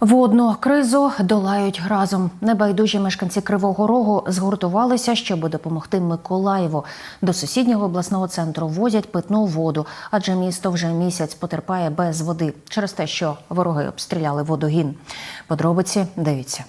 Водну кризу долають разом. Небайдужі мешканці Кривого Рогу згуртувалися, щоб допомогти Миколаєву. До сусіднього обласного центру возять питну воду, адже місто вже місяць потерпає без води через те, що вороги обстріляли водогін. Подробиці дивіться.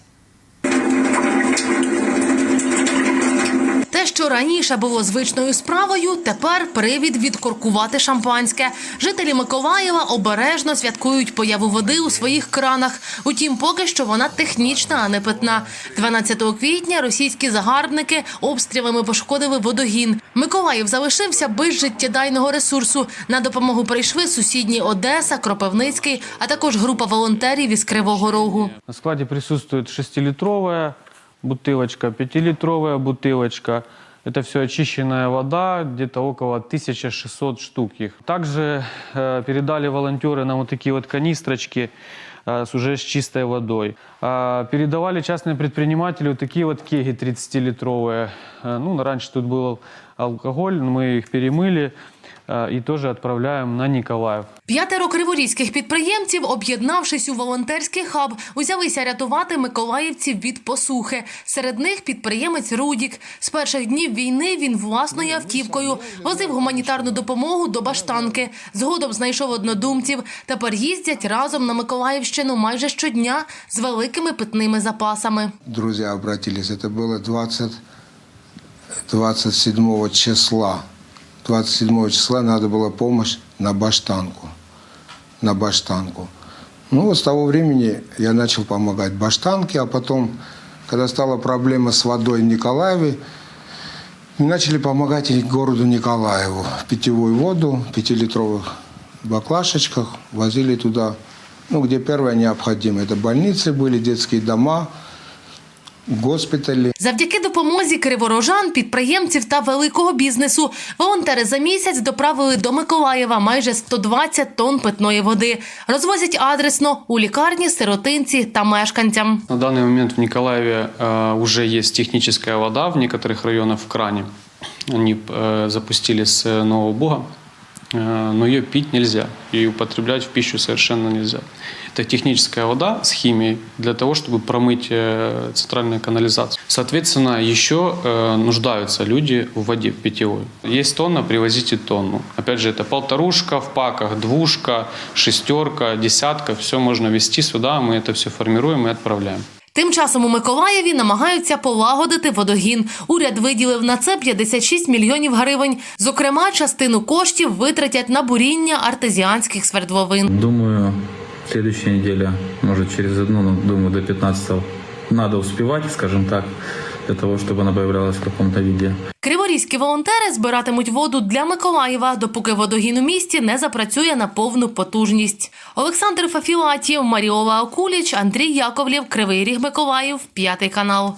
Що раніше було звичною справою, тепер привід відкоркувати шампанське. Жителі Миколаєва обережно святкують появу води у своїх кранах. Утім, поки що вона технічна, а не питна. 12 квітня російські загарбники обстрілами пошкодили водогін. Миколаїв залишився без життєдайного ресурсу. На допомогу прийшли сусідні Одеса, Кропивницький, а також група волонтерів із Кривого Рогу. На складе присутствует 6-литровая бутылочка, 5-литровая бутылочка. Это все очищенная вода, где-то около 1600 штук их. Также э, передали волонтеры нам вот такие вот канистрочки э, с уже с чистой водой. А, передавали частные предприниматели вот такие вот кеги 30-литровые. Э, ну, раньше тут был алкоголь, мы их перемыли э, и тоже отправляем на Николаев. П'ятеро криворізьких підприємців, об'єднавшись у волонтерський хаб, узялися рятувати миколаївців від посухи. Серед них підприємець Рудік. З перших днів війни він власною автівкою возив гуманітарну допомогу до Баштанки. Згодом знайшов однодумців. Тепер їздять разом на Миколаївщину майже щодня з великими питними запасами. друзья обратились. Это было 20, 27 числа. 27 числа надо была помощь на баштанку. На баштанку. Ну, с того времени я начал помогать баштанке, а потом, когда стала проблема с водой в Николаеве, мы начали помогать и городу Николаеву. Питьевую воду в пятилитровых баклашечках возили туда, ну, где первое необходимо. Это больницы были, детские дома, госпитали. Завдяки допомозі криворожан, підприємців та великого бізнесу волонтери за місяць доправили до Миколаєва майже 120 тонн питної води. Розвозять адресно у лікарні, сиротинці та мешканцям. На данный момент в Николаеве э, уже есть техническая вода в некоторых районах в кране. Они э, запустили с Нового Бога, э, Но ее пить нельзя, и употреблять в пищу совершенно нельзя. Это техническая вода с химией для того, чтобы промыть э, центральную канализацию. Соответственно, еще э, нуждаются люди в воде питьевой. Есть тонна, привозите тонну. Опять же, это полторушка в паках, двушка, шестерка, десятка. Все можно везти сюда, мы это все формируем и отправляем. Тим часом у Миколаєві намагаються полагодити водогін. Уряд виділив на це 56 мільйонів гривень. Зокрема, частину коштів витратять на буріння артезіанських свердловин. Думаю, следующая неделя, може через одну, думаю, до 15 надо успівати, скажем так, для того, чтобы она появлялась в каком-то виде. Криворізькі волонтери збиратимуть воду для Миколаєва, допоки водогін у місті не запрацює на повну потужність. Олександр Фафілатів, Маріола Окуліч, Андрій Яковлів, Кривий Ріг Миколаїв, п'ятий канал.